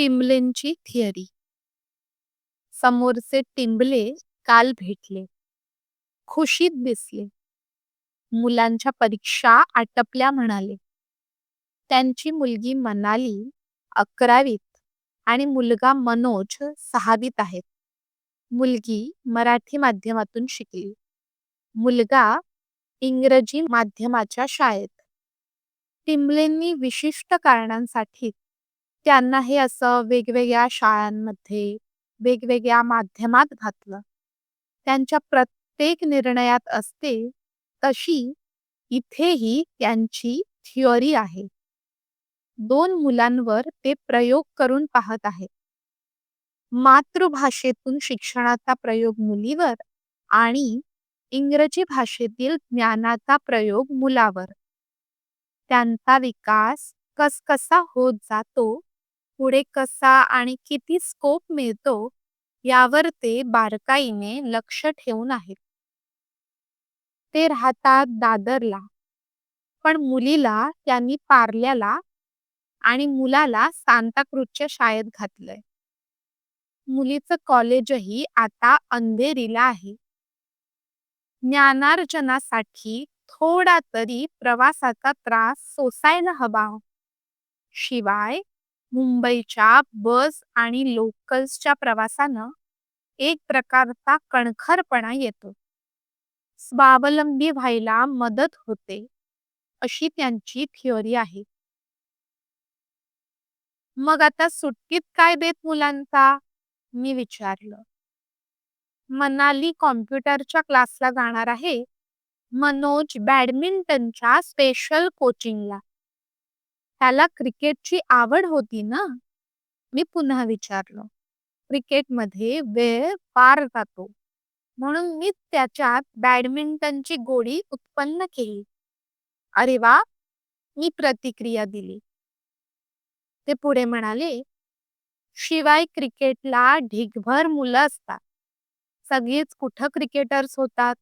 टिंबलेंची theory. समोरचे टिंबले काल भेटले. खुशीत दिसले. मुलांच्या परीक्षा आटपल्या म्हणाले. त्यांची मुलगी मनाली अकरावीत आणि मुलगा मनोज सहावीत आहेत. मुलगी मराठी माध्यमातून शिकली. मुलगा इंग्रजी माध्यमाच्या शाळेत. टिंबलेंनी विशिष्ट कारणांसाठी त्यांना हे असं वेगवेगळ्या शाळांमध्ये वेगवेगळ्या माध्यमात घातलं. त्यांच्या प्रत्येक निर्णयात असते तशी इथेही त्यांची थिअरी आहे. दोन मुलांवर ते प्रयोग करून पाहत आहेत मातृभाषेतून शिक्षणाचा प्रयोग मुलीवर आणि इंग्रजी भाषेतील ज्ञानाचा प्रयोग मुलावर. त्यांचा विकास कसकसा होत जातो पुढे कसा आणि किती स्कोप मिळतो यावर ते बारकाईने लक्ष ठेवून आहेत. ते राहतात दादरला. पण मुलीला त्यांनी पार्ल्याला आणि मुलाला सांताक्रूझच्या शाळेत घातलंय. मुलीचं कॉलेजही आता अंधेरीला आहे. ज्ञानार्जनासाठी थोडा तरी प्रवासाचा त्रास सोसायला हवा. शिवाय मुंबईच्या बस आणि लोकल्सच्या प्रवासानं एक प्रकारचा कणखरपणा येतो. स्वावलंबी व्हायला मदत होते अशी त्यांची थिअरी आहे. मग आता सुट्टीत काय देत मुलांचा? मी विचारलं. मनाली कॉम्प्युटरच्या क्लासला जाणार आहे मनोज बॅडमिंटनच्या स्पेशल कोचिंगला. त्याला क्रिकेटची आवड होती ना? मी पुन्हा विचारलं. क्रिकेटमध्ये वेळ पार जातो म्हणून मी त्याच्यात बॅडमिंटनची गोडी उत्पन्न केली. अरे वा! मी प्रतिक्रिया दिली. ते पुढे म्हणाले शिवाय क्रिकेटला ढिगभर मुलं असतात. सगळीच कुठं क्रिकेटर्स होतात?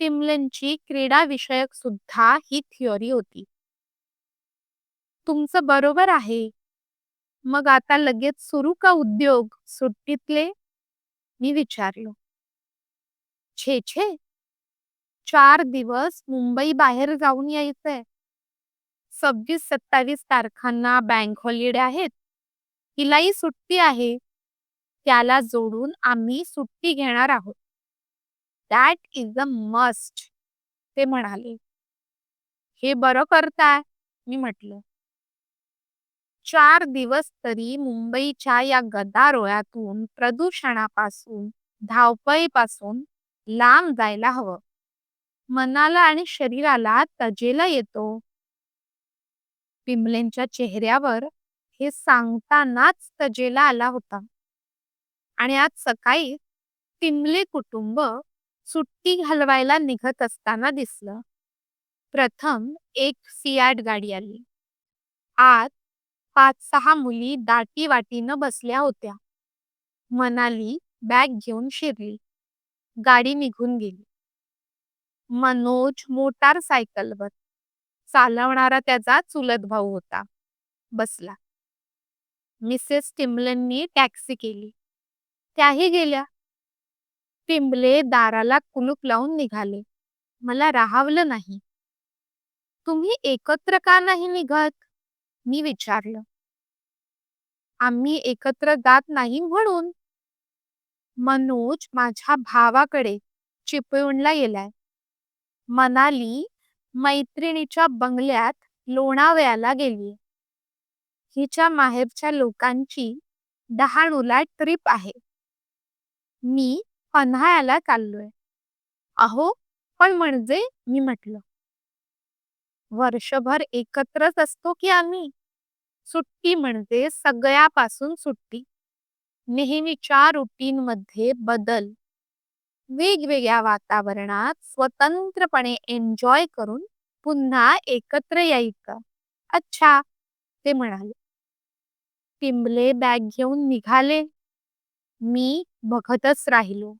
टिमलेनची क्रीडा विषयक सुद्धा ही थिअरी होती. तुमचं बरोबर आहे. मग आता लगेच सुरू का उद्योग? सुट्टीतले? मी विचारलो. छे छे. चार दिवस मुंबई बाहेर जाऊन यायचंय. सव्वीस सत्तावीस तारखांना बँक हॉलिडे आहेत. हिलाही सुट्टी आहे. त्याला जोडून आम्ही सुट्टी घेणार आहोत. दॅट इज अ मस्ट ते म्हणाले. हे बरं करताय मी म्हटलं. चार दिवस तरी मुंबईच्या या गदारोळातून प्रदूषणापासून धावपळीपासून लांब जायला हवं. मनाला आणि शरीराला तजेला येतो. पिंबलेंच्या चेहऱ्यावर हे सांगतानाच तजेला आला होता. आणि आज सकाळी पिंबले कुटुंब सुट्टी घालवायला निघत असताना दिसलं. प्रथम एक सियाट गाडी आली. आत पाच सहा मुली दाटी वाटीनं बसल्या होत्या. मनाली बॅग घेऊन शिरली. गाडी निघून गेली. मनोज मोटार सायकलवर. चालवणारा त्याचा चुलत भाऊ होता. बसला. मिसेस टिमलननी टॅक्सी केली. त्याही गेल्या. टिंबले दाराला कुलूप लावून निघाले. मला राहावलं नाही. तुम्ही एकत्र का नाही निघत? मी विचारलं. आम्ही एकत्र जात नाही म्हणून मनोज माझ्या भावाकडे चिपळूणला गेलाय. मनाली मैत्रिणीच्या बंगल्यात लोणावळ्याला गेली हिच्या माहेरच्या लोकांची डहाणूला ट्रिप आहे. मी पन्हाळ्याला चाललोय. अहो पण म्हणजे मी म्हटलं वर्षभर एकत्रच असतो की आम्ही? सुट्टी म्हणजे सगळ्यापासून सुट्टी. नेहमीच्या रुटीन मध्ये बदल. वेगवेगळ्या वातावरणात स्वतंत्रपणे एन्जॉय करून पुन्हा एकत्र यायचं. अच्छा ते म्हणाले. टिंबले बॅग घेऊन निघाले. मी बघतच राहिलो.